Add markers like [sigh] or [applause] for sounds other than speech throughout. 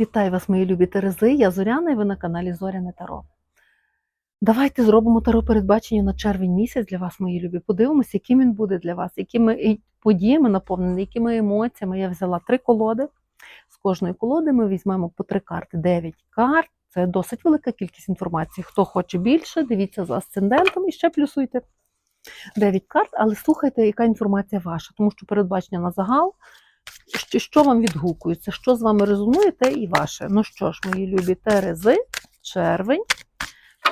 Вітаю вас, мої любі Терези. Я Зоряна і ви на каналі Зоряне Таро. Давайте зробимо таро передбачення на червень місяць для вас, мої любі. Подивимося, яким він буде для вас, якими подіями наповнений, якими емоціями. Я взяла три колоди. З кожної колоди ми візьмемо по три карти. Дев'ять карт. Це досить велика кількість інформації. Хто хоче більше, дивіться за асцендентом і ще плюсуйте. Дев'ять карт, але слухайте, яка інформація ваша, тому що передбачення на загал що, вам відгукується, що з вами резонує, те і ваше. Ну що ж, мої любі Терези, червень,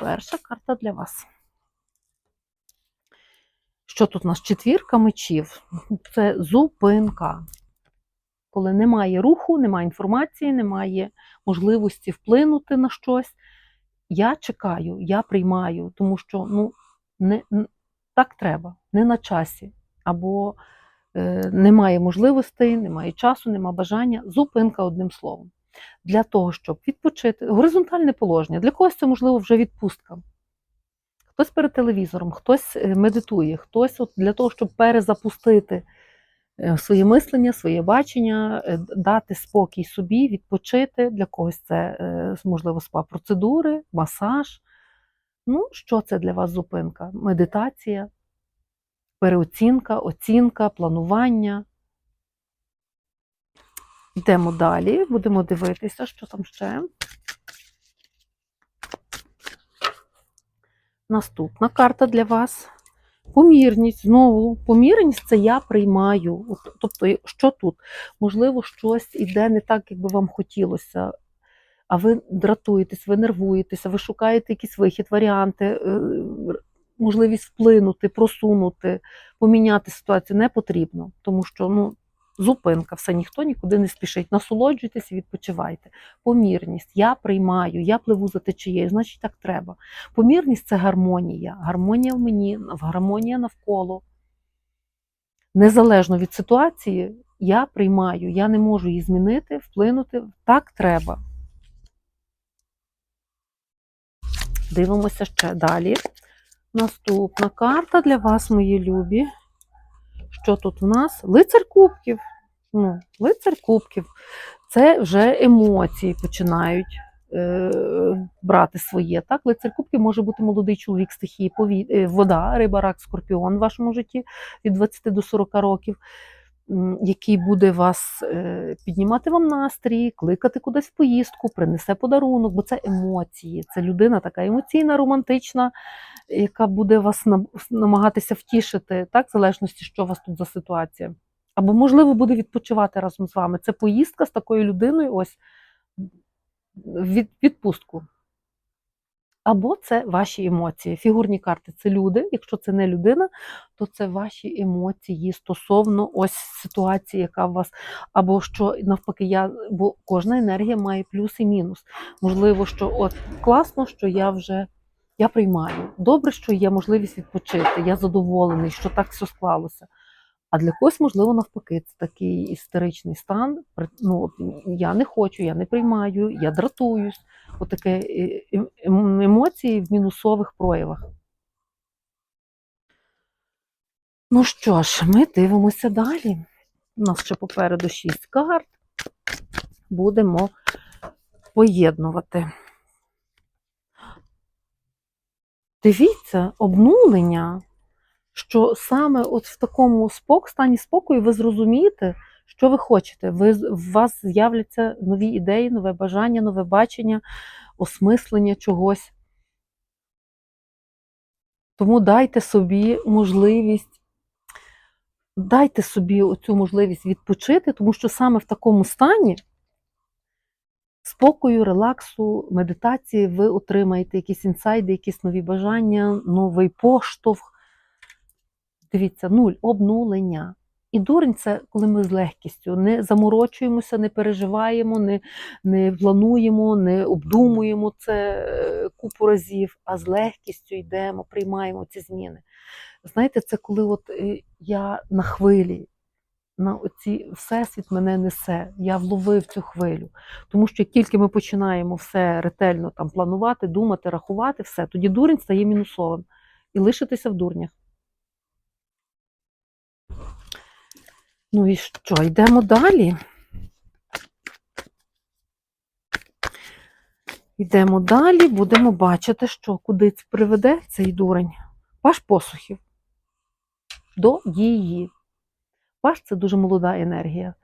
перша карта для вас. Що тут у нас? Четвірка мечів. Це зупинка. Коли немає руху, немає інформації, немає можливості вплинути на щось. Я чекаю, я приймаю, тому що ну, не, так треба, не на часі. Або немає можливостей, немає часу, немає бажання. Зупинка одним словом. Для того, щоб відпочити, горизонтальне положення. Для когось це, можливо, вже відпустка. Хтось перед телевізором, хтось е, медитує, хтось от для того, щоб перезапустити е, своє мислення, своє бачення, дати спокій собі, відпочити. Для когось це, можливо, спа-процедури, масаж. Ну, що це для вас зупинка? Медитація, переоцінка, оцінка, планування. Йдемо далі, будемо дивитися, що там ще. Наступна карта для вас. Помірність. Знову, помірність це я приймаю. Тобто, що тут? Можливо, щось іде не так, як би вам хотілося. А ви дратуєтесь, ви нервуєтеся, ви шукаєте якісь вихід, варіанти, е, можливість вплинути, просунути, поміняти ситуацію не потрібно, тому що ну, зупинка, все ніхто нікуди не спішить. Насолоджуйтесь відпочивайте. Помірність. Я приймаю, я пливу за течією, значить так треба. Помірність це гармонія. Гармонія в мені, гармонія навколо. Незалежно від ситуації, я приймаю, я не можу її змінити, вплинути. Так треба. Дивимося ще далі. Наступна карта для вас, мої любі. Що тут в нас? Лицар кубків. Ну, Лицар кубків. Це вже емоції починають е, брати своє. Так? Лицар кубків може бути молодий чоловік стихії, пові... Е, вода, риба, рак, скорпіон в вашому житті від 20 до 40 років який буде вас е, піднімати вам настрій, кликати кудись в поїздку, принесе подарунок, бо це емоції. Це людина така емоційна, романтична, яка буде вас намагатися втішити, так, в залежності, що у вас тут за ситуація. Або, можливо, буде відпочивати разом з вами. Це поїздка з такою людиною, ось від відпустку. Або це ваші емоції. Фігурні карти це люди. Якщо це не людина, то це ваші емоції стосовно ось ситуації, яка у вас, або що навпаки, я, бо кожна енергія має плюс і мінус. Можливо, що от класно, що я вже я приймаю. Добре, що є можливість відпочити. Я задоволений, що так все склалося. А для когось, можливо, навпаки, це такий істеричний стан. Ну, Я не хочу, я не приймаю, я дратуюсь. Отаке е, е, емоції в мінусових проявах. Ну що ж, ми дивимося далі. У нас ще попереду 6 карт. Будемо поєднувати. Дивіться, обнулення що саме от в такому спок, стані спокою ви зрозумієте, що ви хочете. Ви, У вас з'являться нові ідеї, нове бажання, нове бачення, осмислення чогось. Тому дайте собі можливість, дайте собі оцю можливість відпочити, тому що саме в такому стані спокою, релаксу, медитації ви отримаєте якісь інсайди, якісь нові бажання, новий поштовх. Дивіться, нуль обнулення. І дурень це коли ми з легкістю не заморочуємося, не переживаємо, не не плануємо, не обдумуємо це е, купу разів, а з легкістю йдемо, приймаємо ці зміни. Знаєте, це коли от е, я на хвилі, на оці всесвіт мене несе, я вловив цю хвилю. Тому що як тільки ми починаємо все ретельно там планувати, думати, рахувати, все, тоді дурень стає мінусовим і лишитися в дурнях. Ну і що, йдемо далі? Йдемо далі, будемо бачити, що куди приведе цей дурень. Паш посухів до дії. Паш це дуже молода енергія.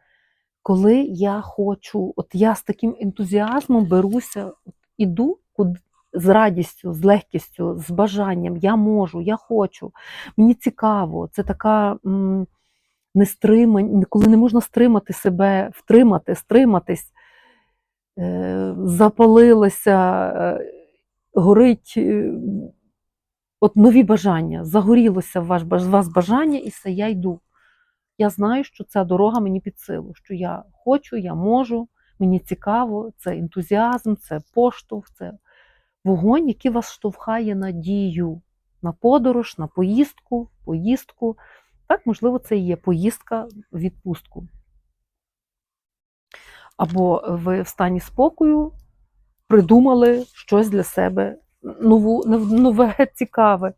Коли я хочу, от я з таким ентузіазмом беруся, іду куди, з радістю, з легкістю, з бажанням, я можу, я хочу, мені цікаво, це така м, нестримань, коли не можна стримати себе, втримати, стриматись, е, запалилася, е, горить. е, От нові бажання, загорілося в вас бажання, і все, я йду. Я знаю, що ця дорога мені під силу, що я хочу, я можу, мені цікаво, це ентузіазм, це поштовх, це вогонь, який вас штовхає на дію, на подорож, на поїздку, поїздку. Так, можливо, це є поїздка в відпустку. Або ви в стані спокою придумали щось для себе нову, нове, цікаве.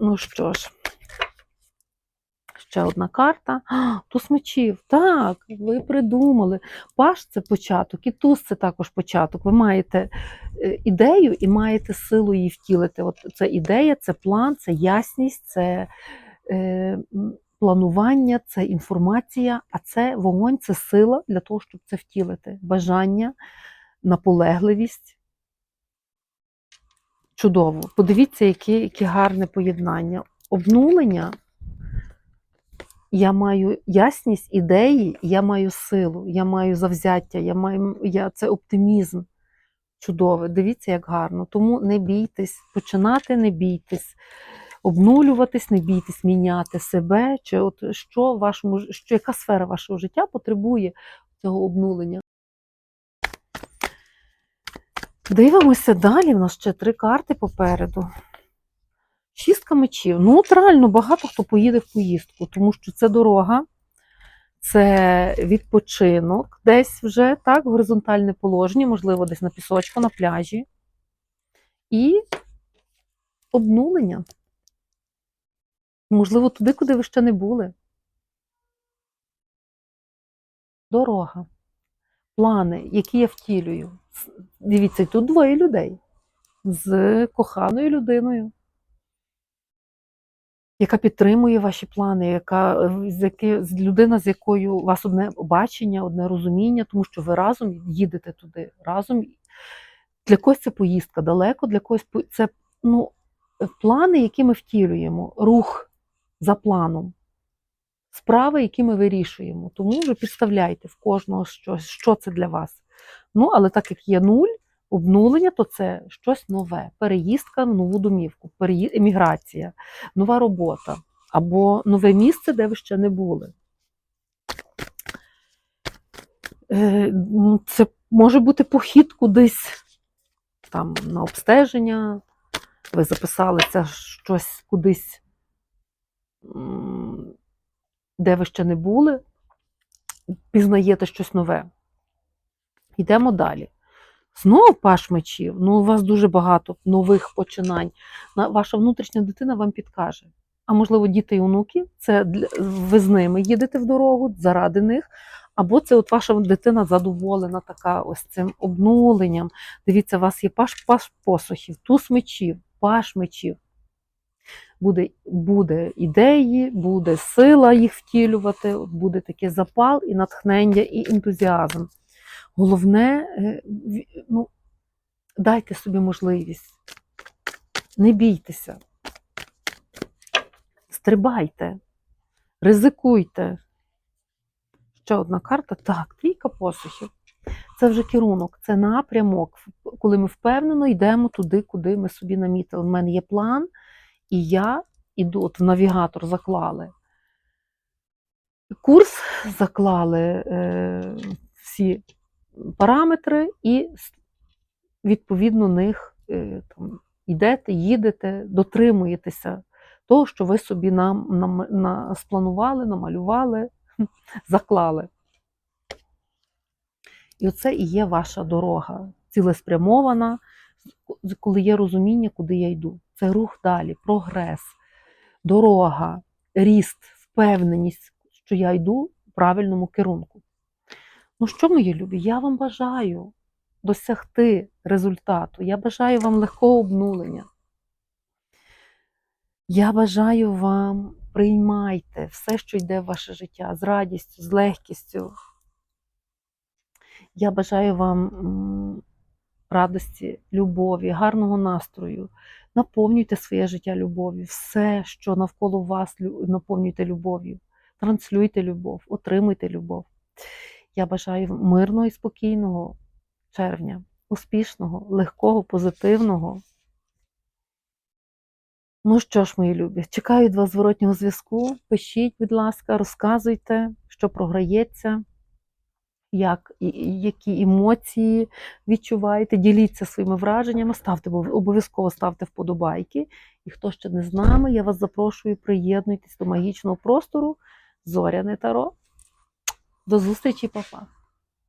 Ну що ж, ще одна карта. А, Туз мечів. Так, ви придумали. Паш це початок, і туз це також початок. Ви маєте е, ідею і маєте силу її втілити. От це ідея, це план, це ясність, це е, планування, це інформація, а це вогонь, це сила для того, щоб це втілити. Бажання, наполегливість. Чудово. Подивіться, яке, яке гарне поєднання. Обнулення. Я маю ясність ідеї, я маю силу, я маю завзяття, я маю, я, це оптимізм. Чудове. Дивіться, як гарно. Тому не бійтесь, починати не бійтесь, обнулюватись, не бійтесь, міняти себе, чи от що вашому що, яка сфера вашого життя потребує цього обнулення. Дивимося далі. У нас ще три карти попереду. Шістка мечів. Ну, от реально багато хто поїде в поїздку, тому що це дорога, це відпочинок, десь вже так, горизонтальне положення, можливо, десь на пісочку, на пляжі. І обнулення. Можливо, туди, куди ви ще не були. Дорога. Плани, які я втілюю. Дивіться, тут двоє людей з коханою людиною яка підтримує ваші плани, яка е, з яки, людина, з якою у вас одне бачення, одне розуміння, тому що ви разом їдете туди, разом. Для когось це поїздка далеко, для когось це ну, плани, які ми втілюємо, рух за планом, справи, які ми вирішуємо. Тому вже підставляйте в кожного щось, що це для вас. Ну, але так як є нуль, обнулення, то це щось нове, переїздка в нову домівку, еміграція, нова робота або нове місце, де ви ще не були. Е, ну, Це може бути похід кудись там на обстеження, ви записалися щось кудись, де ви ще не були, пізнаєте щось нове. Йдемо далі. Знову паш мечів. Ну, у вас дуже багато нових починань. Ваша внутрішня дитина вам підкаже. А можливо, діти і онуки, це для- ви з ними їдете в дорогу заради них. Або це от ваша дитина задоволена така ось цим обнуленням. Дивіться, у вас є паш паш посухів, туз мечів, паш мечів. Буде, буде ідеї, буде сила їх втілювати, буде такий запал і натхнення, і ентузіазм. Головне, е, ну, дайте собі можливість. Не бійтеся. Стрибайте, ризикуйте. Ще одна карта. Так, трійка посухів. Це вже керунок, це напрямок, коли ми впевнено йдемо туди, куди ми собі намітили. У мене є план, і я іду, от в навігатор заклали. Курс заклали е, всі параметри, і відповідно них е, там, йдете, їдете, дотримуєтеся того, що ви собі нам, нам, на, спланували, намалювали, [laughs] заклали. І оце і є ваша дорога, цілеспрямована, коли є розуміння, куди я йду. Це рух далі, прогрес, дорога, ріст, впевненість, що я йду в правильному керунку. Ну що, мої любі, я вам бажаю досягти результату. Я бажаю вам легкого обнулення. Я бажаю вам приймайте все, що йде в ваше життя, з радістю, з легкістю. Я бажаю вам радості, любові, гарного настрою. Наповнюйте своє життя любов'ю. Все, що навколо вас, наповнюйте любов'ю. Транслюйте любов, отримуйте любов. Я бажаю мирного і спокійного червня, успішного, легкого, позитивного. Ну що ж, мої любі, чекаю від вас зворотнього зв'язку. Пишіть, будь ласка, розказуйте, що програється, як, які емоції відчуваєте. Діліться своїми враженнями, ставте обов'язково ставте вподобайки. І хто ще не з нами, я вас запрошую, приєднуйтесь до магічного простору Зоряне Таро. До зустрічі, папа!